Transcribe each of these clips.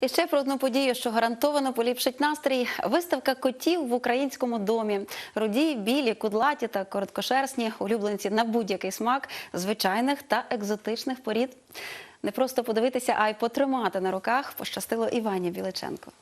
І ще про одну подію, що гарантовано поліпшить настрій. Виставка котів в українському домі. Руді, білі, кудлаті та короткошерстні улюбленці на будь-який смак звичайних та екзотичних порід. Не просто подивитися, а й потримати на руках пощастило Івані Біличенко.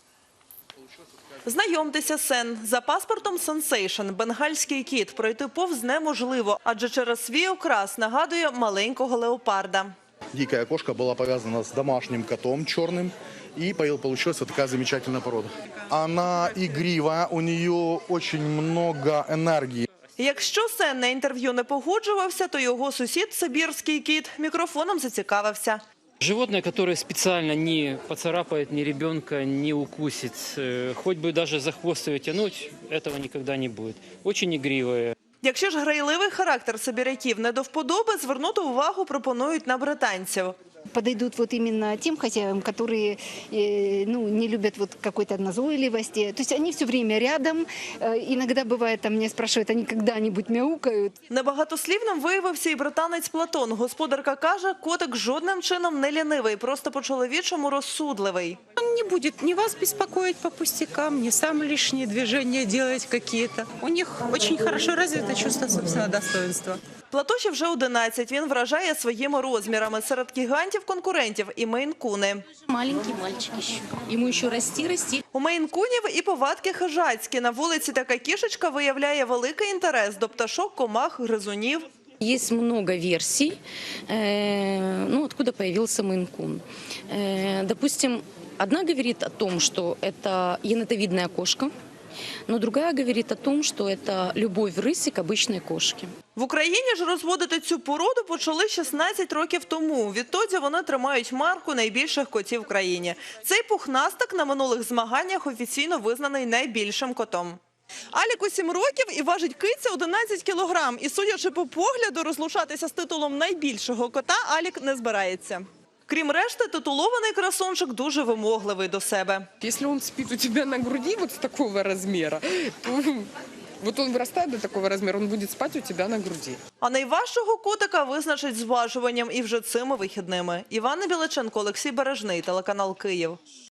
Знайомтеся, Сен. За паспортом Сенсейшн бенгальський кіт пройти повз неможливо, адже через свій окрас нагадує маленького леопарда. Дикая кошка была повязана с домашним котом черным, и поял- получилась вот такая замечательная порода. Она игривая, у нее очень много энергии. Якщо Сен на інтерв'ю не погоджувався, то його сусід сибірський кіт мікрофоном зацікавився. Животное, которое специально не поцарапает ни ребенка, не укусит, э, хоть бы даже за хвост ее тянуть, этого никогда не будет. Очень игривое. Якщо ж грайливий характер сибіряків не до вподоби, звернути увагу пропонують на британців подойдут вот именно тем хозяевам, которые э, ну, не любят вот какой-то назойливости. То есть они все время рядом. Э, иногда бывает, там меня спрашивают, они когда-нибудь мяукают. Небагатослівним виявився і британець Платон. Господарка каже, котик жодним чином не лінивий, просто по-чоловічому розсудливий. Он не будет ни вас беспокоить по пустякам, ни сам лишние движения делать какие-то. У них очень хорошо развито чувство собственного достоинства. Платоші вже 11. Він вражає своїми розмірами. Серед гігантів-конкурентів і мейнкуни. Маленький мальчик еще. Ему еще расти, расти. У мейнкунів і повадки хижацькі. На вулиці така кішечка виявляє великий інтерес до пташок, комах, гризунів. Есть много версий, э, ну, откуда появился Мейн-кун. Э, допустим, одна говорит о том, что это енотовидная кошка, но другая говорит о том, что это любовь рыси к обычной кошке. В Україні ж розводити цю породу почали 16 років тому. Відтоді вони тримають марку найбільших котів в країні. Цей пухнастик на минулих змаганнях офіційно визнаний найбільшим котом. Аліку 7 років і важить киця 11 кілограм. І судячи по погляду, розлучатися з титулом найбільшого кота Алік не збирається. Крім решти, титулований красунчик дуже вимогливий до себе. Якщо он спить у тебе на груді, вот с такого розміру, то вот он виростає до такого розміру, він буде спати у тебе на груді. А найважчого котика визначить зважуванням і вже цими вихідними. Івана Біличенко, Олексій Бережний, телеканал Київ.